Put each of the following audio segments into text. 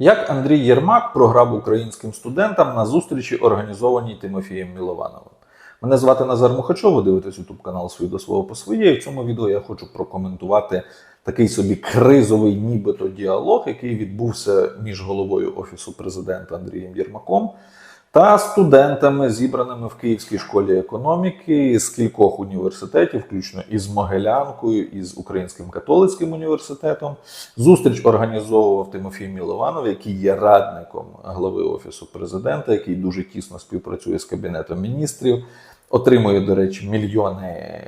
Як Андрій Єрмак програв українським студентам на зустрічі, організованій Тимофієм Міловановим. Мене звати Назар Мухачов, ви дивитесь YouTube канал «Свій до свого по своє. І в цьому відео я хочу прокоментувати такий собі кризовий нібито діалог, який відбувся між головою Офісу президента Андрієм Єрмаком та студентами, зібраними в Київській школі економіки з кількох університетів, включно із Могилянкою, із Українським католицьким університетом. Зустріч організовував Тимофій Мілованов, який є радником глави Офісу президента, який дуже тісно співпрацює з Кабінетом міністрів. Отримує, до речі, мільйони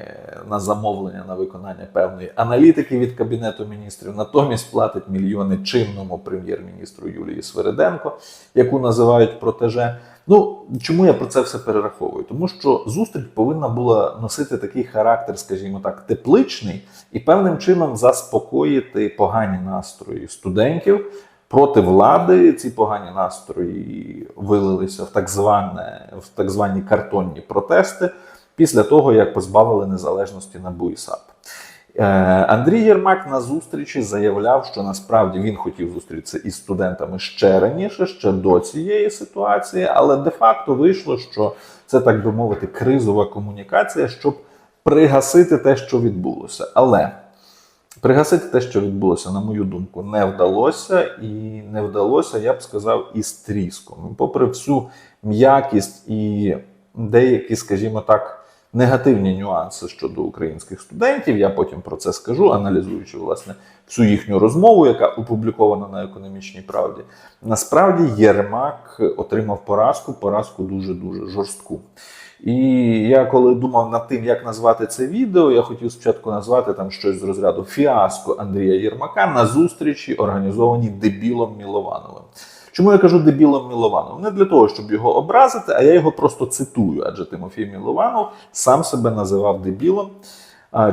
на замовлення на виконання певної аналітики від Кабінету міністрів. Натомість платить мільйони чинному прем'єр-міністру Юлії Свириденко, яку називають протеже. Ну чому я про це все перераховую? Тому що зустріч повинна була носити такий характер, скажімо так, тепличний і певним чином заспокоїти погані настрої студентів. Проти влади ці погані настрої вилилися в так зване в так звані картонні протести після того, як позбавили незалежності НАБУ і. Е, Андрій Єрмак на зустрічі заявляв, що насправді він хотів зустрітися із студентами ще раніше, ще до цієї ситуації, але де-факто вийшло, що це так би мовити кризова комунікація, щоб пригасити те, що відбулося. Але пригасити те, що відбулося, на мою думку, не вдалося, і не вдалося, я б сказав, із тріском. Попри всю м'якість і деякі, скажімо так негативні нюанси щодо українських студентів. Я потім про це скажу, аналізуючи власне всю їхню розмову, яка опублікована на економічній правді. Насправді Єрмак отримав поразку, поразку дуже дуже жорстку. І я коли думав над тим, як назвати це відео, я хотів спочатку назвати там щось з розряду фіаско Андрія Єрмака на зустрічі, організованій дебілом Міловановим. Чому я кажу дебілом Мілованов? Не для того, щоб його образити, а я його просто цитую, адже Тимофій Мілованов сам себе називав дебілом.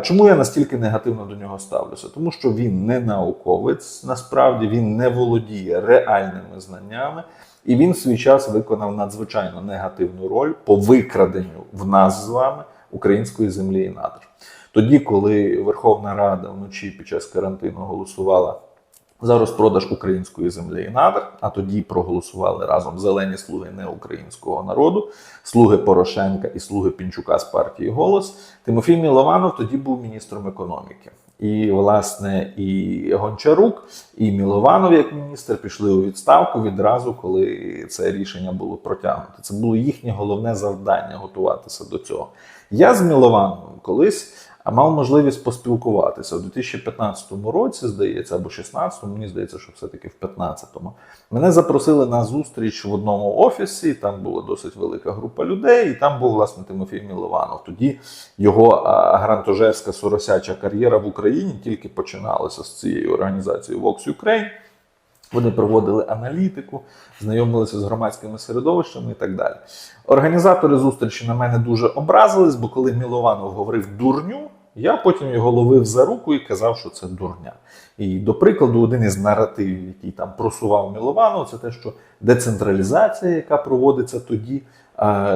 Чому я настільки негативно до нього ставлюся? Тому що він не науковець, насправді він не володіє реальними знаннями, і він в свій час виконав надзвичайно негативну роль по викраденню в нас з вами української землі і надр. Тоді, коли Верховна Рада вночі під час карантину голосувала за розпродаж української землі і надр, а тоді проголосували разом зелені слуги неукраїнського народу, слуги Порошенка і слуги Пінчука з партії Голос. Тимофій Мілованов тоді був міністром економіки. І, власне, і Гончарук, і Мілованов, як міністр, пішли у відставку відразу, коли це рішення було протягнуто. Це було їхнє головне завдання готуватися до цього. Я з Міловановим колись а мав можливість поспілкуватися у 2015 році, здається, або 2016, мені здається, що все-таки в 2015-му. Мене запросили на зустріч в одному офісі. Там була досить велика група людей, і там був власне Тимофій Мілованов. Тоді його грантожерська соросяча кар'єра в Україні тільки починалася з цією організацією Vox Ukraine. Вони проводили аналітику, знайомилися з громадськими середовищами і так далі. Організатори зустрічі на мене дуже образились, бо коли Мілованов говорив дурню, я потім його ловив за руку і казав, що це дурня. І до прикладу, один із наративів, який там просував Мілованов, це те, що децентралізація, яка проводиться тоді,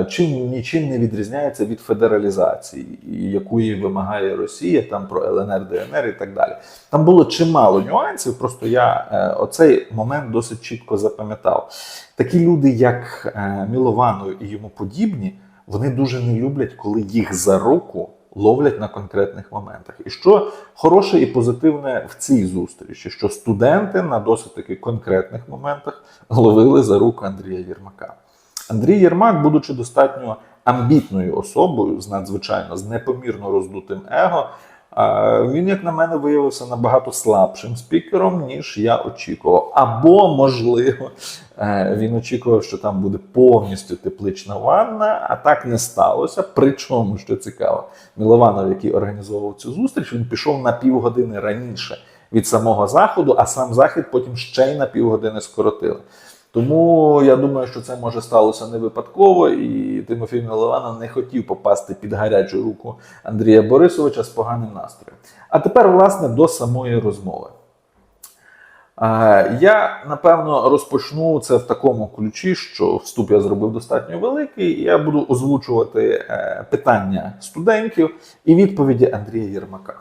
чим нічим не відрізняється від федералізації, якої вимагає Росія, там про ЛНР, ДНР і так далі. Там було чимало нюансів. Просто я е, оцей момент досить чітко запам'ятав. Такі люди, як е, Мілованов і йому подібні, вони дуже не люблять, коли їх за руку ловлять на конкретних моментах. І що хороше і позитивне в цій зустрічі, що студенти на досить таки конкретних моментах ловили за руку Андрія Єрмака. Андрій Єрмак, будучи достатньо амбітною особою, з надзвичайно з непомірно роздутим его, він, як на мене, виявився набагато слабшим спікером, ніж я очікував. Або, можливо, е, він очікував, що там буде повністю теплична ванна, а так не сталося. Причому, що цікаво, Мілованов, який організовував цю зустріч, він пішов на півгодини раніше від самого заходу, а сам захід потім ще й на півгодини скоротили. Тому я думаю, що це може сталося не випадково, і Тимофій Милованов не хотів попасти під гарячу руку Андрія Борисовича з поганим настроєм. А тепер, власне, до самої розмови. Я напевно розпочну це в такому ключі, що вступ я зробив достатньо великий. і Я буду озвучувати е, питання студентів і відповіді Андрія Єрмака.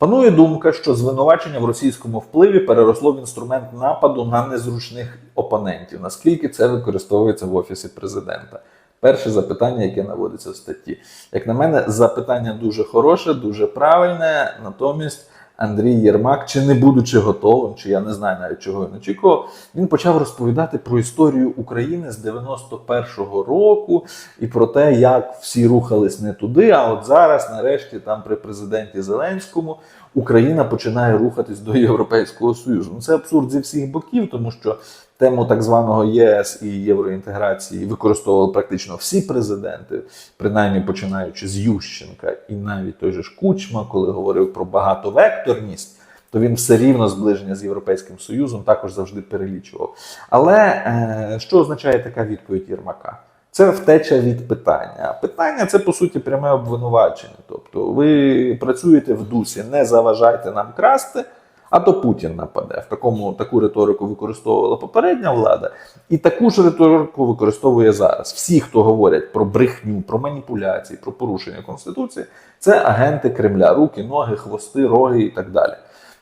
Панує думка, що звинувачення в російському впливі переросло в інструмент нападу на незручних опонентів. Наскільки це використовується в офісі президента? Перше запитання, яке наводиться в статті. Як на мене, запитання дуже хороше, дуже правильне. Натомість Андрій Єрмак, чи не будучи готовим, чи я не знаю навіть чого він очікував, він почав розповідати про історію України з 91-го року і про те, як всі рухались не туди. А от зараз, нарешті, там при президенті Зеленському Україна починає рухатись до Європейського Союзу. Ну це абсурд зі всіх боків, тому що тему так званого єС і євроінтеграції використовували практично всі президенти, принаймні починаючи з Ющенка, і навіть той же ж Кучма, коли говорив про багатовекторність. То він все рівно зближення з Європейським Союзом також завжди перелічував. Але е, що означає така відповідь Єрмака? Це втеча від питання. Питання це по суті пряме обвинувачення. Тобто, ви працюєте в дусі, не заважайте нам красти, а то Путін нападе. В такому таку риторику використовувала попередня влада, і таку ж риторику використовує зараз. Всі, хто говорять про брехню, про маніпуляції, про порушення конституції, це агенти Кремля, руки, ноги, хвости, роги і так далі.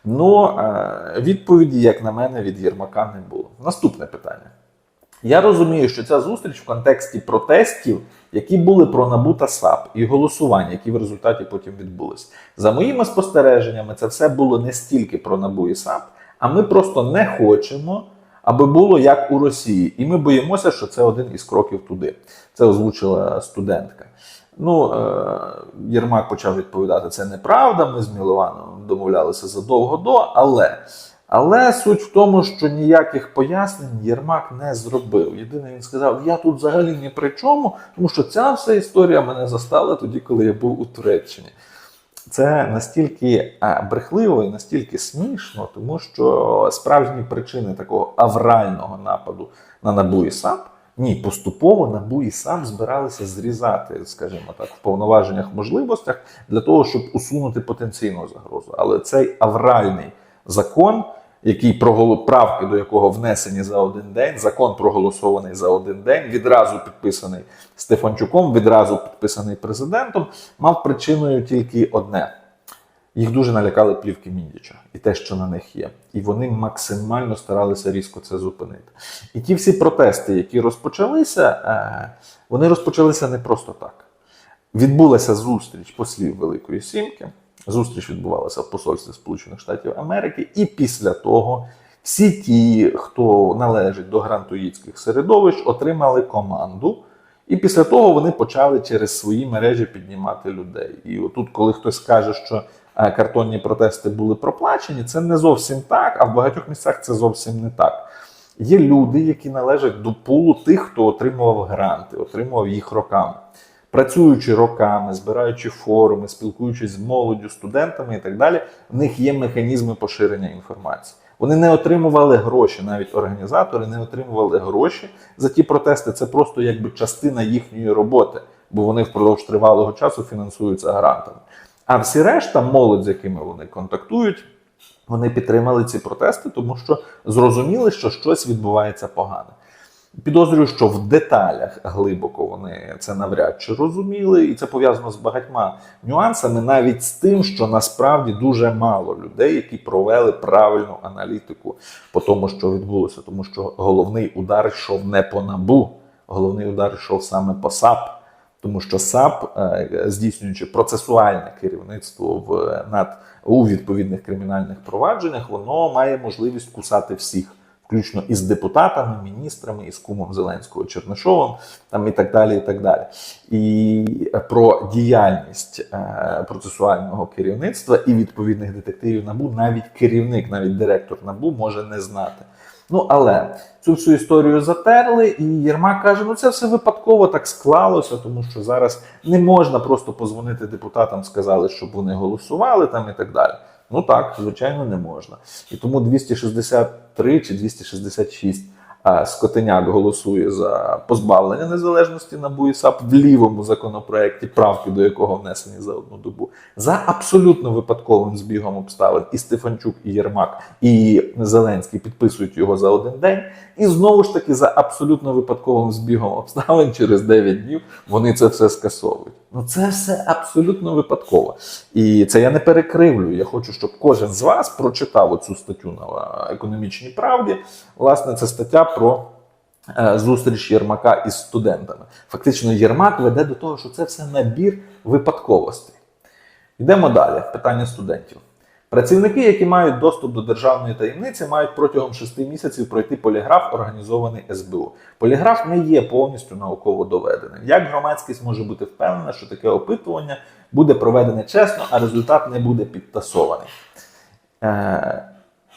Ну е, відповіді, як на мене, від Єрмака не було. Наступне питання. Я розумію, що ця зустріч в контексті протестів, які були про НАБУ та САП, і голосування, які в результаті потім відбулись. За моїми спостереженнями, це все було не стільки про НАБУ і САП, а ми просто не хочемо, аби було як у Росії. І ми боїмося, що це один із кроків туди. Це озвучила студентка. Ну, е, Єрмак почав відповідати: це неправда. Ми з Мілованом домовлялися задовго до, але. Але суть в тому, що ніяких пояснень Єрмак не зробив. Єдине, він сказав: я тут взагалі ні при чому, тому що ця вся історія мене застала тоді, коли я був у Туреччині. Це настільки брехливо і настільки смішно, тому що справжні причини такого аврального нападу на НАБУ і САП ні, поступово НАБУ і САП збиралися зрізати, скажімо так, в повноваженнях можливостях для того, щоб усунути потенційну загрозу. Але цей авральний закон, який проголо- правки до якого внесені за один день, закон проголосований за один день, відразу підписаний Стефанчуком, відразу підписаний президентом, мав причиною тільки одне. Їх дуже налякали плівки Міндіча і те, що на них є. І вони максимально старалися різко це зупинити. І ті всі протести, які розпочалися, е, вони розпочалися не просто так. Відбулася зустріч послів Великої Сімки. Зустріч відбувалася в посольстві Сполучених Штатів Америки, і після того всі ті, хто належить до грантоїдських середовищ, отримали команду. І після того вони почали через свої мережі піднімати людей. І отут, коли хтось каже, що е, картонні протести були проплачені, це не зовсім так, а в багатьох місцях це зовсім не так. Є люди, які належать до пулу тих, хто отримував гранти, отримував їх роками. Працюючи роками, збираючи форуми, спілкуючись з молоддю, студентами і так далі, в них є механізми поширення інформації. Вони не отримували гроші, навіть організатори не отримували гроші за ті протести. Це просто якби частина їхньої роботи, бо вони впродовж тривалого часу фінансуються грантами. А всі решта, молодь, з якими вони контактують, вони підтримали ці протести, тому що зрозуміли, що щось відбувається погане. Підозрюю, що в деталях глибоко вони це навряд чи розуміли, і це пов'язано з багатьма нюансами, навіть з тим, що насправді дуже мало людей, які провели правильну аналітику по тому, що відбулося, тому що головний удар йшов не по набу, головний удар йшов саме по САП. Тому що САП, е, здійснюючи процесуальне керівництво в над у відповідних кримінальних провадженнях, воно має можливість кусати всіх, включно із депутатами, міністрами, із кумом Зеленського Чернишовим, там і так далі. І так далі. І про діяльність е, процесуального керівництва і відповідних детективів набу навіть керівник, навіть директор набу може не знати. Ну але цю всю історію затерли, і Єрмак каже: ну це все випадково так склалося, тому що зараз не можна просто позвонити депутатам, сказали, щоб вони голосували там і так далі. Ну так, звичайно, не можна. І тому 263 чи 266 а Скотиняк голосує за позбавлення незалежності НАБУ і САП в лівому законопроекті, правки до якого внесені за одну добу, за абсолютно випадковим збігом обставин і Стефанчук, і Єрмак, і Зеленський підписують його за один день. І знову ж таки, за абсолютно випадковим збігом обставин через 9 днів вони це все скасовують. Ну це все абсолютно випадково. І це я не перекривлюю. Я хочу, щоб кожен з вас прочитав оцю статтю на економічній правді. Власне, це стаття про е, зустріч Єрмака із студентами. Фактично, Єрмак веде до того, що це все набір випадковостей. Йдемо далі. Питання студентів. Працівники, які мають доступ до державної таємниці, мають протягом 6 місяців пройти поліграф, організований СБУ. Поліграф не є повністю науково доведеним. Як громадськість може бути впевнена, що таке опитування буде проведене чесно, а результат не буде підтасований? Е,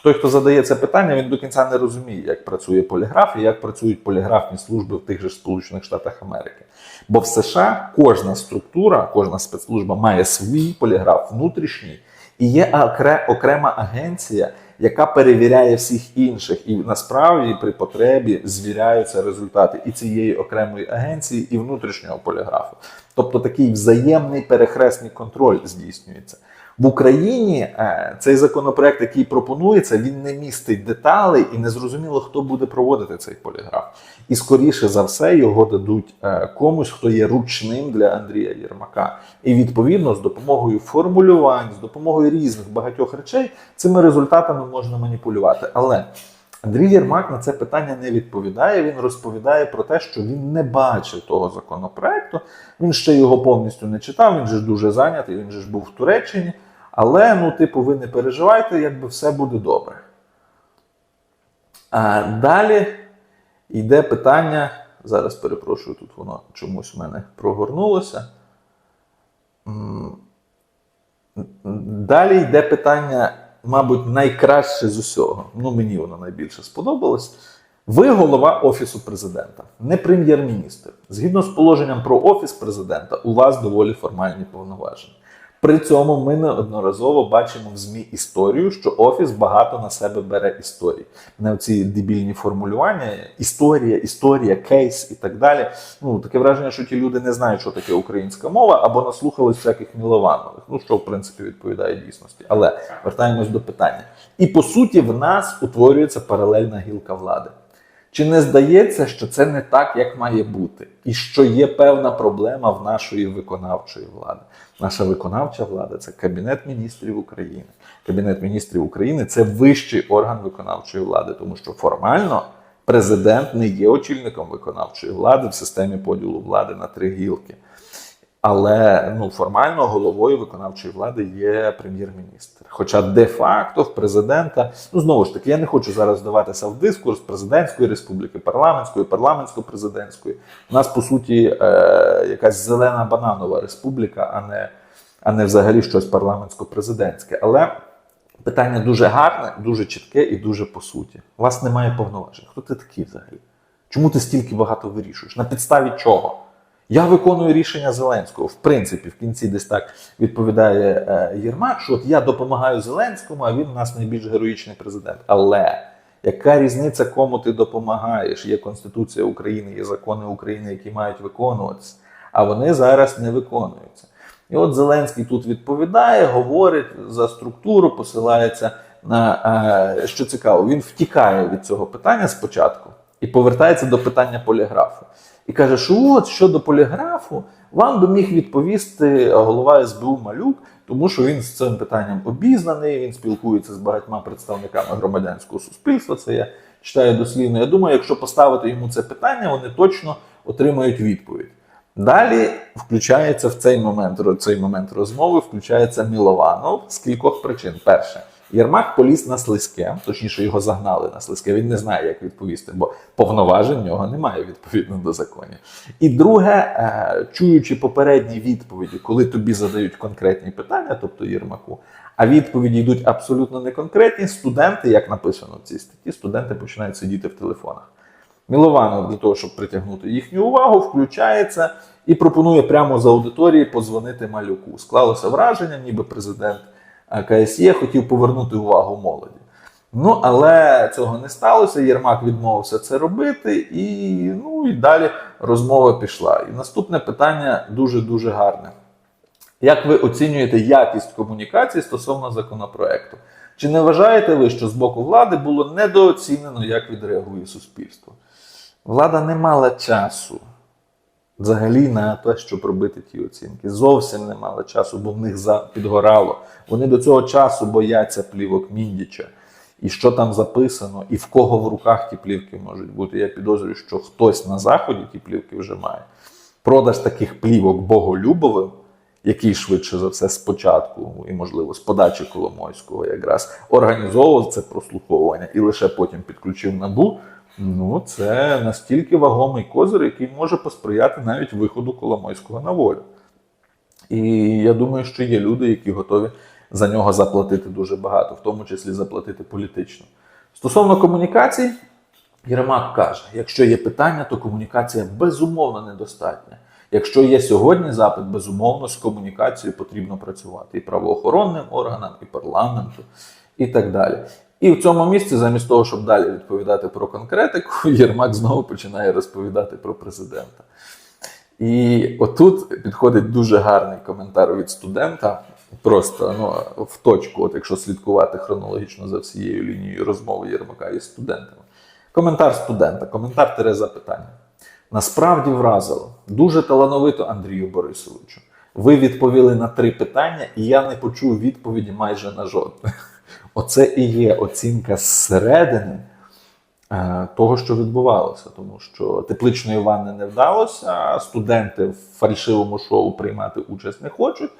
той, хто задає це питання, він до кінця не розуміє, як працює поліграф і як працюють поліграфні служби в тих же Сполучених Штатах Америки. Бо в США кожна структура, кожна спецслужба має свій поліграф внутрішній, і є окрема агенція, яка перевіряє всіх інших, і насправді при потребі звіряються результати і цієї окремої агенції, і внутрішнього поліграфу. Тобто такий взаємний перехресний контроль здійснюється. В Україні е, цей законопроект, який пропонується, він не містить деталей і не зрозуміло, хто буде проводити цей поліграф. І скоріше за все його дадуть е, комусь, хто є ручним для Андрія Єрмака. І відповідно з допомогою формулювань, з допомогою різних багатьох речей цими результатами можна маніпулювати. Але Андрій Єрмак на це питання не відповідає. Він розповідає про те, що він не бачив того законопроекту. Він ще його повністю не читав. Він же ж дуже зайнятий. Він же ж був в Туреччині. Але, ну, типу, ви не переживайте, якби все буде добре. А далі йде питання. Зараз перепрошую, тут воно чомусь в мене прогорнулося. Далі йде питання, мабуть, найкраще з усього. Ну, мені воно найбільше сподобалось. Ви голова Офісу президента, не прем'єр-міністр. Згідно з положенням про офіс президента, у вас доволі формальні повноваження. При цьому ми неодноразово бачимо в ЗМІ історію, що офіс багато на себе бере історії. Не ці дебільні формулювання, історія, історія, кейс і так далі. Ну таке враження, що ті люди не знають, що таке українська мова, або наслухались всяких мілованових. Ну що в принципі відповідає дійсності. Але вертаємось до питання. І по суті, в нас утворюється паралельна гілка влади. Чи не здається, що це не так, як має бути, і що є певна проблема в нашої виконавчої влади? Наша виконавча влада це Кабінет міністрів України. Кабінет міністрів України це вищий орган виконавчої влади, тому що формально президент не є очільником виконавчої влади в системі поділу влади на три гілки. Але ну формально головою виконавчої влади є прем'єр-міністр. Хоча де-факто в президента, ну знову ж таки, я не хочу зараз здаватися в дискурс президентської республіки, парламентської, парламентсько-президентської. У нас по суті е, якась зелена бананова республіка, а не, а не взагалі щось парламентсько-президентське. Але питання дуже гарне, дуже чітке і дуже по суті. У вас немає повноважень. Хто ти такий взагалі? Чому ти стільки багато вирішуєш? На підставі чого? Я виконую рішення Зеленського. В принципі, в кінці десь так відповідає е, Єрмак, що от я допомагаю Зеленському, а він у нас найбільш героїчний президент. Але яка різниця, кому ти допомагаєш? Є Конституція України, є закони України, які мають виконуватися, а вони зараз не виконуються. І от Зеленський тут відповідає, говорить за структуру, посилається на е, що цікаво, він втікає від цього питання спочатку і повертається до питання поліграфу. І каже, що от щодо поліграфу вам би міг відповісти голова СБУ Малюк, тому що він з цим питанням обізнаний, він спілкується з багатьма представниками громадянського суспільства. Це я читаю дослівно. Я думаю, якщо поставити йому це питання, вони точно отримають відповідь. Далі включається в цей момент, цей момент розмови, включається Мілованов з кількох причин. Перше, Єрмак поліз на слизьке, точніше його загнали на слизьке. Він не знає, як відповісти, бо повноважень в нього немає відповідно до законів. І друге, е, чуючи попередні відповіді, коли тобі задають конкретні питання, тобто Єрмаку, а відповіді йдуть абсолютно неконкретні, студенти, як написано в цій статті, студенти починають сидіти в телефонах. Мілованов для того, щоб притягнути їхню увагу, включається і пропонує прямо з аудиторії подзвонити малюку. Склалося враження, ніби президент КСЄ хотів повернути увагу молоді. Ну, але цього не сталося. Єрмак відмовився це робити, і, ну, і далі розмова пішла. І наступне питання дуже-дуже гарне. Як ви оцінюєте якість комунікації стосовно законопроекту? Чи не вважаєте ви, що з боку влади було недооцінено, як відреагує суспільство? Влада не мала часу взагалі на те, щоб робити ті оцінки. Зовсім не мала часу, бо в них підгорало. Вони до цього часу бояться плівок Міндіча. І що там записано, і в кого в руках ті плівки можуть бути. Я підозрюю, що хтось на заході ті плівки вже має. Продаж таких плівок Боголюбовим, який швидше за все спочатку, і, можливо, з подачі Коломойського якраз організовував це прослуховування і лише потім підключив набу. Ну, це настільки вагомий козир, який може посприяти навіть виходу Коломойського на волю. І я думаю, що є люди, які готові за нього заплатити дуже багато, в тому числі заплатити політично. Стосовно комунікацій, Єрмак каже: якщо є питання, то комунікація безумовно недостатня. Якщо є сьогодні запит, безумовно, з комунікацією потрібно працювати і правоохоронним органам, і парламенту, і так далі. І в цьому місці, замість того, щоб далі відповідати про конкретику, Єрмак знову починає розповідати про президента. І отут підходить дуже гарний коментар від студента. Просто ну, в точку, от якщо слідкувати хронологічно за всією лінією розмови Єрмака із студентами. Коментар студента, коментар тире запитання. Насправді вразило. Дуже талановито Андрію Борисовичу. Ви відповіли на три питання, і я не почув відповіді майже на жодне. Оце і є оцінка зсередини е, того, що відбувалося, тому що тепличної ванни не вдалося, студенти в фальшивому шоу приймати участь не хочуть.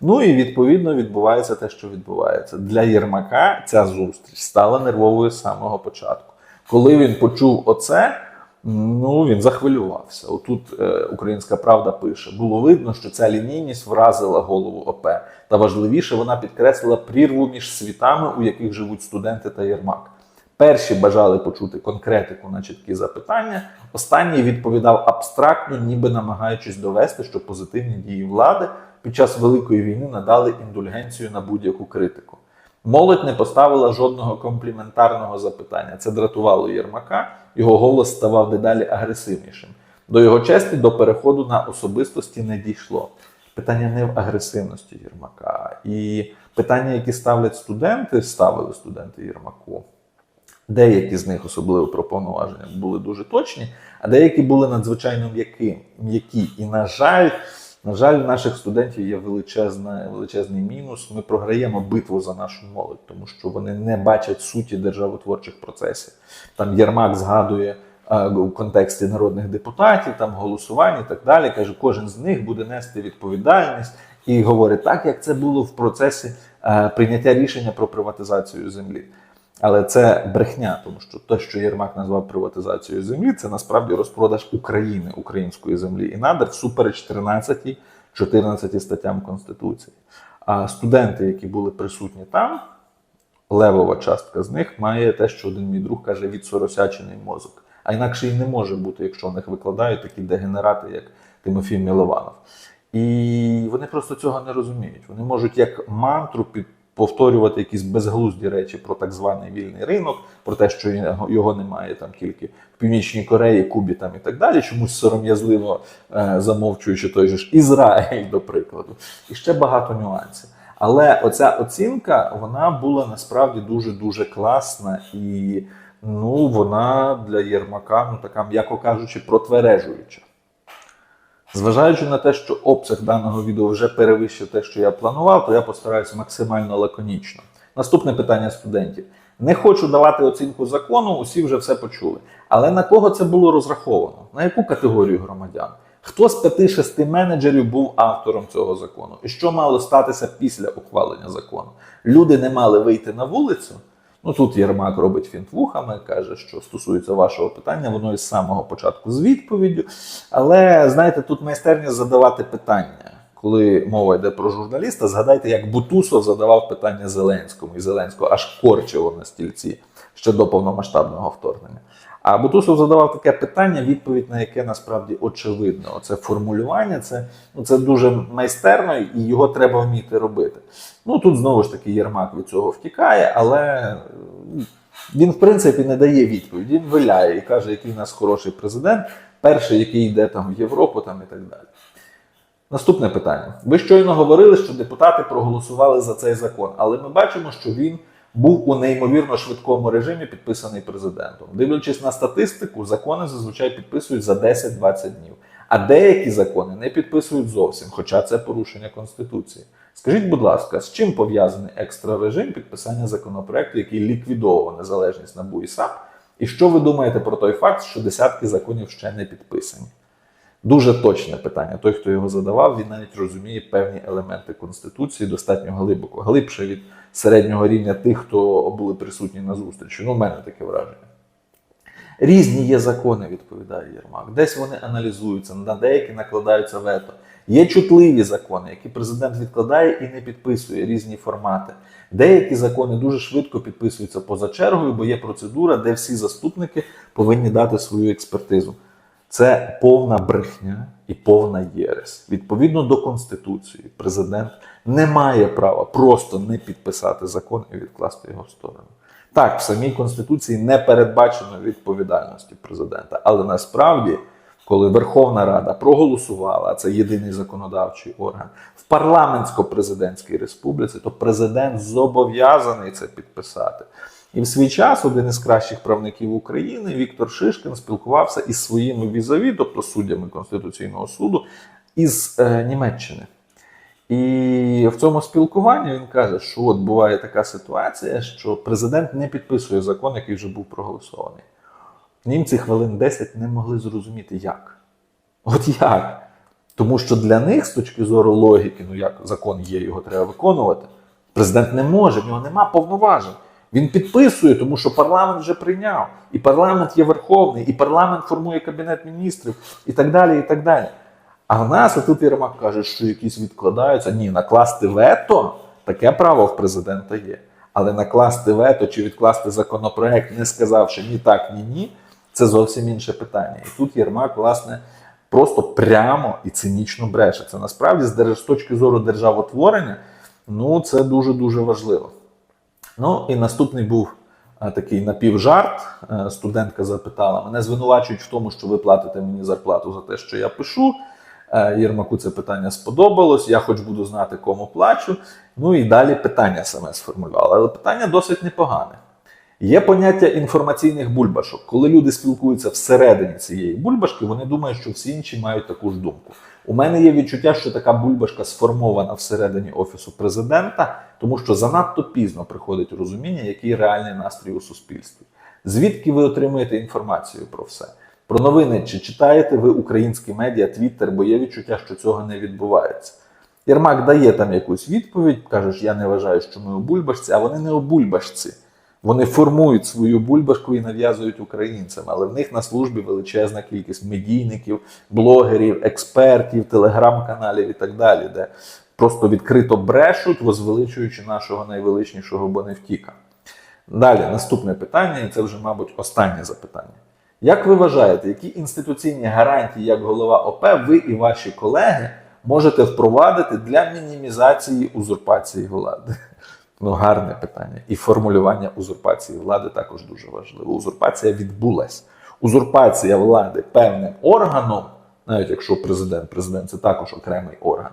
Ну і відповідно відбувається те, що відбувається. Для Єрмака ця зустріч стала нервовою з самого початку. Коли він почув оце, ну він захвилювався. Отут е, Українська Правда пише: було видно, що ця лінійність вразила голову ОП. Та важливіше, вона підкреслила прірву між світами, у яких живуть студенти та Єрмак. Перші бажали почути конкретику на чіткі запитання. Останній відповідав абстрактно, ніби намагаючись довести, що позитивні дії влади під час Великої війни надали індульгенцію на будь-яку критику. Молодь не поставила жодного компліментарного запитання. Це дратувало Єрмака, його голос ставав дедалі агресивнішим. До його честі до переходу на особистості не дійшло. Питання не в агресивності Єрмака. І питання, які ставлять студенти, ставили студенти Єрмаку. Деякі з них, особливо про повноваження, були дуже точні, а деякі були надзвичайно м'які. м'які. І, на жаль, на жаль, в наших студентів є величезна, величезний мінус. Ми програємо битву за нашу молодь, тому що вони не бачать суті державотворчих процесів. Там Єрмак згадує у контексті народних депутатів, там голосувань і так далі. Каже, кожен з них буде нести відповідальність і говорить так, як це було в процесі е, прийняття рішення про приватизацію землі. Але це брехня, тому що те, що Єрмак назвав приватизацією землі, це насправді розпродаж України, української землі і надр всупереч 13 14 статтям Конституції. А студенти, які були присутні там, левова частка з них має те, що один мій друг каже, відсоросячений мозок. А інакше і не може бути, якщо в них викладають такі дегенерати, як Тимофій Мілованов. І вони просто цього не розуміють. Вони можуть як мантру під повторювати якісь безглузді речі про так званий вільний ринок, про те, що його- немає там тільки в Північній Кореї, Кубі там і так далі, чомусь сором'язливо е, замовчуючи той же ж Ізраїль, до прикладу, і ще багато нюансів. Але оця оцінка вона була насправді дуже дуже класна і ну вона для Єрмака, ну така, м'яко кажучи, протвережуюча. Зважаючи на те, що обсяг даного відео вже перевищив те, що я планував, то я постараюся максимально лаконічно. Наступне питання студентів. Не хочу давати оцінку закону, усі вже все почули. Але на кого це було розраховано? На яку категорію громадян? Хто з 5-6 менеджерів був автором цього закону? І що мало статися після ухвалення закону? Люди не мали вийти на вулицю. Ну тут Єрмак робить фінт вухами, каже, що стосується вашого питання, воно із самого початку з відповіддю. Але знаєте, тут майстерність задавати питання. коли мова йде про журналіста, згадайте, як Бутусов задавав питання Зеленському, і Зеленського аж корчило на стільці ще до повномасштабного вторгнення. А Бутусов задавав таке питання, відповідь на яке насправді очевидно. Оце формулювання, це, ну, це дуже майстерно, і його треба вміти робити. Ну тут знову ж таки Єрмак від цього втікає, але е, він, в принципі, не дає відповіді. Він виляє і каже, який у нас хороший президент, перший, який йде там в Європу там, і так далі. Наступне питання. Ви щойно говорили, що депутати проголосували за цей закон, але ми бачимо, що він був у неймовірно швидкому режимі підписаний президентом. Дивлячись на статистику, закони зазвичай підписують за 10-20 днів. А деякі закони не підписують зовсім, хоча це порушення Конституції. Скажіть, будь ласка, з чим пов'язаний екстра режим підписання законопроекту, який ліквідовував незалежність НАБУ і САП? І що ви думаєте про той факт, що десятки законів ще не підписані? Дуже точне питання. Той, хто його задавав, він навіть розуміє певні елементи Конституції достатньо глибоко, глибше від середнього рівня тих, хто були присутні на зустрічі. Ну, в мене таке враження. Різні є закони, відповідає Єрмак. Десь вони аналізуються, на деякі накладаються вето. Є чутливі закони, які президент відкладає і не підписує різні формати. Деякі закони дуже швидко підписуються поза чергою, бо є процедура, де всі заступники повинні дати свою експертизу. Це повна брехня і повна єресь. Відповідно до Конституції, президент не має права просто не підписати закон і відкласти його в сторону. Так, в самій Конституції не передбачено відповідальності президента, але насправді, коли Верховна Рада проголосувала, а це єдиний законодавчий орган в парламентсько-президентській республіці, то президент зобов'язаний це підписати. І в свій час один із кращих правників України Віктор Шишкін спілкувався із своїми візові, тобто суддями Конституційного суду, із е, Німеччини. І в цьому спілкуванні він каже, що от буває така ситуація, що президент не підписує закон, який вже був проголосований. Німці хвилин 10 не могли зрозуміти, як. От як? Тому що для них, з точки зору логіки, ну як закон є, його треба виконувати, президент не може, в нього нема повноважень. Він підписує, тому що парламент вже прийняв, і парламент є верховний, і парламент формує кабінет міністрів, і так далі. і так далі. А в нас отут Єрмак каже, що якісь відкладаються. Ні, накласти вето таке право в президента є. Але накласти вето чи відкласти законопроект, не сказавши ні так, ні ні, це зовсім інше питання. І тут Єрмак, власне, просто прямо і цинічно бреше. Це насправді з точки зору державотворення, ну це дуже дуже важливо. Ну і наступний був е, такий напівжарт. Е, Студентка запитала: мене звинувачують в тому, що ви платите мені зарплату за те, що я пишу. Е, Єрмаку це питання сподобалось. Я хоч буду знати, кому плачу. Ну і далі питання саме сформулювала. Але питання досить непогане. Є поняття інформаційних бульбашок. Коли люди спілкуються всередині цієї бульбашки, вони думають, що всі інші мають таку ж думку. У мене є відчуття, що така бульбашка сформована всередині офісу президента, тому що занадто пізно приходить розуміння, який реальний настрій у суспільстві. Звідки ви отримуєте інформацію про все? Про новини чи читаєте ви українські медіа, Твіттер, бо є відчуття, що цього не відбувається. Єрмак дає там якусь відповідь, каже, що я не вважаю, що ми у бульбашці, а вони не у бульбашці. Вони формують свою бульбашку і нав'язують українцям, але в них на службі величезна кількість медійників, блогерів, експертів, телеграм-каналів і так далі, де просто відкрито брешуть, возвеличуючи нашого найвеличнішого Боневтіка. Далі, наступне питання, і це вже, мабуть, останнє запитання. Як ви вважаєте, які інституційні гарантії як голова ОП ви і ваші колеги можете впровадити для мінімізації узурпації влади? Ну, гарне питання. І формулювання узурпації влади також дуже важливо. Узурпація відбулась. Узурпація влади певним органом, навіть якщо президент, президент це також окремий орган.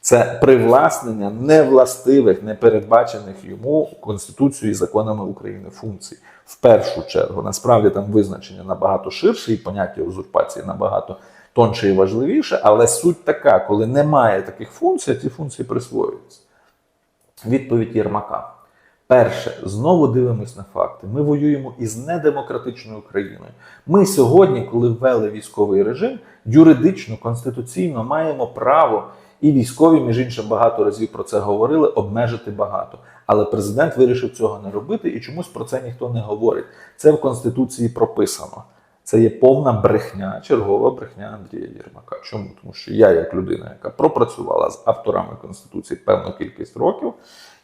Це привласнення невластивих, непередбачених йому Конституцією і законами України функцій. В першу чергу, насправді там визначення набагато ширше, і поняття узурпації набагато тонше і важливіше, але суть така, коли немає таких функцій, ці функції присвоюються. Відповідь Єрмака. Перше, знову дивимось на факти. Ми воюємо із недемократичною країною. Ми сьогодні, коли ввели військовий режим, юридично, конституційно маємо право, і військові, між іншим, багато разів про це говорили, обмежити багато. Але президент вирішив цього не робити, і чомусь про це ніхто не говорить. Це в Конституції прописано. Це є повна брехня, чергова брехня Андрія Єрмака. Чому? Тому що я, як людина, яка пропрацювала з авторами Конституції певну кількість років,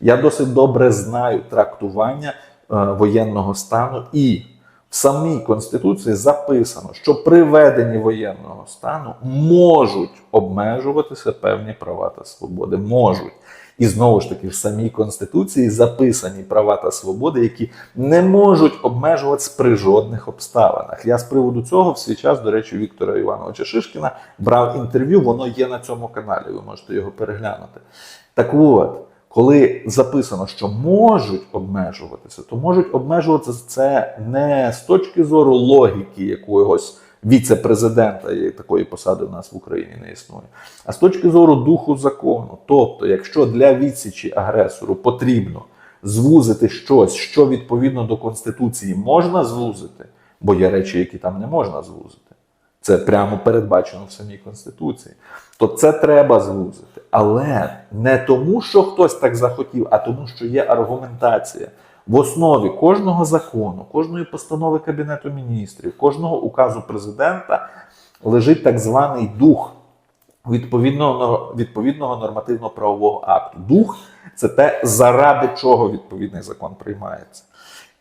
я досить добре знаю трактування е, воєнного стану і в самій Конституції записано, що при веденні воєнного стану можуть обмежуватися певні права та свободи. Можуть. І знову ж таки, в самій Конституції записані права та свободи, які не можуть обмежуватися при жодних обставинах. Я з приводу цього в свій час, до речі, Віктора Івановича Шишкіна брав інтерв'ю, воно є на цьому каналі, ви можете його переглянути. Так от, коли записано, що можуть обмежуватися, то можуть обмежуватися це не з точки зору логіки якогось віце-президента, і такої посади в нас в Україні не існує, а з точки зору духу закону. Тобто, якщо для відсічі агресору потрібно звузити щось, що відповідно до Конституції можна звузити, бо є речі, які там не можна звузити. Це прямо передбачено в самій Конституції. То це треба звузити. Але не тому, що хтось так захотів, а тому, що є аргументація. В основі кожного закону, кожної постанови Кабінету міністрів, кожного указу президента лежить так званий дух відповідного, відповідного нормативно-правового акту. Дух це те, заради чого відповідний закон приймається.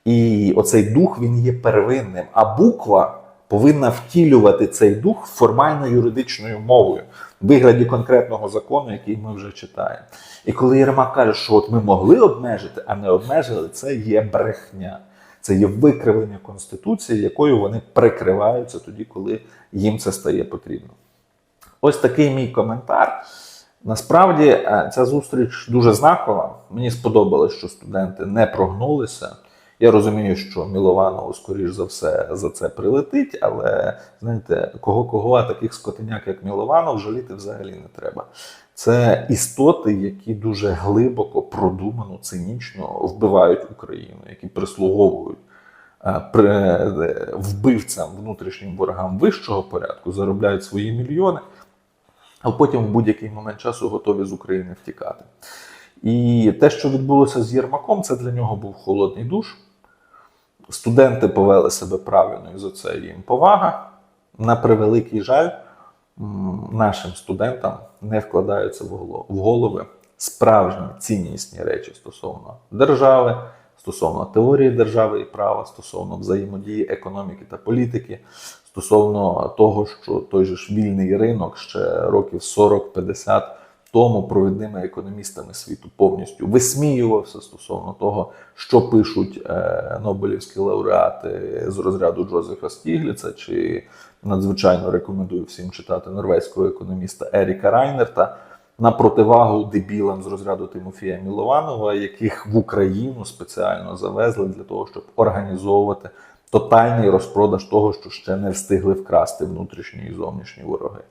І оцей дух він є первинним, а буква повинна втілювати цей дух формально-юридичною мовою в вигляді конкретного закону, який ми вже читаємо. І коли Єрмак каже, що от ми могли обмежити, а не обмежили, це є брехня. Це є викривлення Конституції, якою вони прикриваються тоді, коли їм це стає потрібно. Ось такий мій коментар. Насправді е, ця зустріч дуже знакова. Мені сподобалось, що студенти не прогнулися. Я розумію, що Мілованову, скоріш за все, за це прилетить, але знаєте, кого кого, а таких скотиняк, як Мілованов, жаліти взагалі не треба. Це істоти, які дуже глибоко, продумано, цинічно вбивають Україну, які прислуговують е, е, вбивцям, внутрішнім ворогам вищого порядку, заробляють свої мільйони, а потім в будь-який момент часу готові з України втікати. І те, що відбулося з Єрмаком, це для нього був холодний душ. Студенти повели себе правильно і за це їм повага. На превеликий жаль, нашим студентам не вкладаються в голо- в голови справжні ціннісні речі стосовно держави, стосовно теорії держави і права, стосовно взаємодії економіки та політики, стосовно того, що той же ж вільний ринок ще років 40-50 тому провідними економістами світу повністю висміювався стосовно того, що пишуть е, Нобелівські лауреати з розряду Джозефа Стігліца, чи надзвичайно рекомендую всім читати норвезького економіста Еріка Райнерта. На противагу дебілам з розряду Тимофія Мілованова, яких в Україну спеціально завезли для того, щоб організовувати тотальний розпродаж того, що ще не встигли вкрасти внутрішні і зовнішні вороги.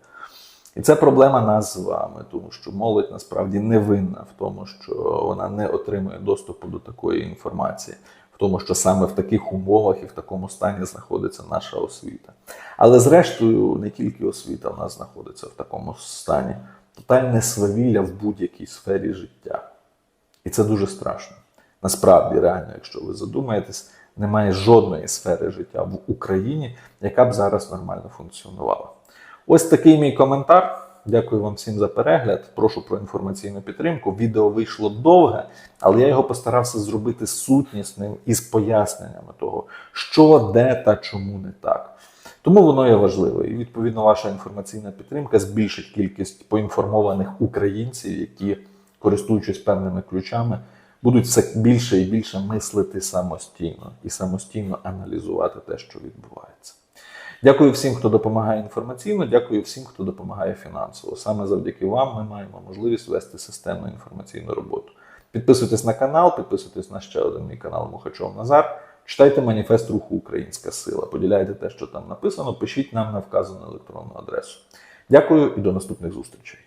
І це проблема нас з вами, тому що молодь насправді не винна в тому, що вона не отримує доступу до такої інформації, в тому, що саме в таких умовах і в такому стані знаходиться наша освіта. Але зрештою, не тільки освіта в нас знаходиться в такому стані, тотальне свавілля в будь-якій сфері життя. І це дуже страшно. Насправді, реально, якщо ви задумаєтесь, немає жодної сфери життя в Україні, яка б зараз нормально функціонувала. Ось такий мій коментар. Дякую вам всім за перегляд. Прошу про інформаційну підтримку. Відео вийшло довге, але я його постарався зробити сутнісним із поясненнями того, що, де та чому не так. Тому воно є важливо. І відповідно ваша інформаційна підтримка збільшить кількість поінформованих українців, які, користуючись певними ключами, будуть все більше і більше мислити самостійно і самостійно аналізувати те, що відбувається. Дякую всім, хто допомагає інформаційно. Дякую всім, хто допомагає фінансово. Саме завдяки вам ми маємо можливість вести системну інформаційну роботу. Підписуйтесь на канал, підписуйтесь на ще один мій канал Мухачов Назар. Читайте маніфест руху Українська сила. Поділяйте те, що там написано. Пишіть нам на вказану електронну адресу. Дякую і до наступних зустрічей.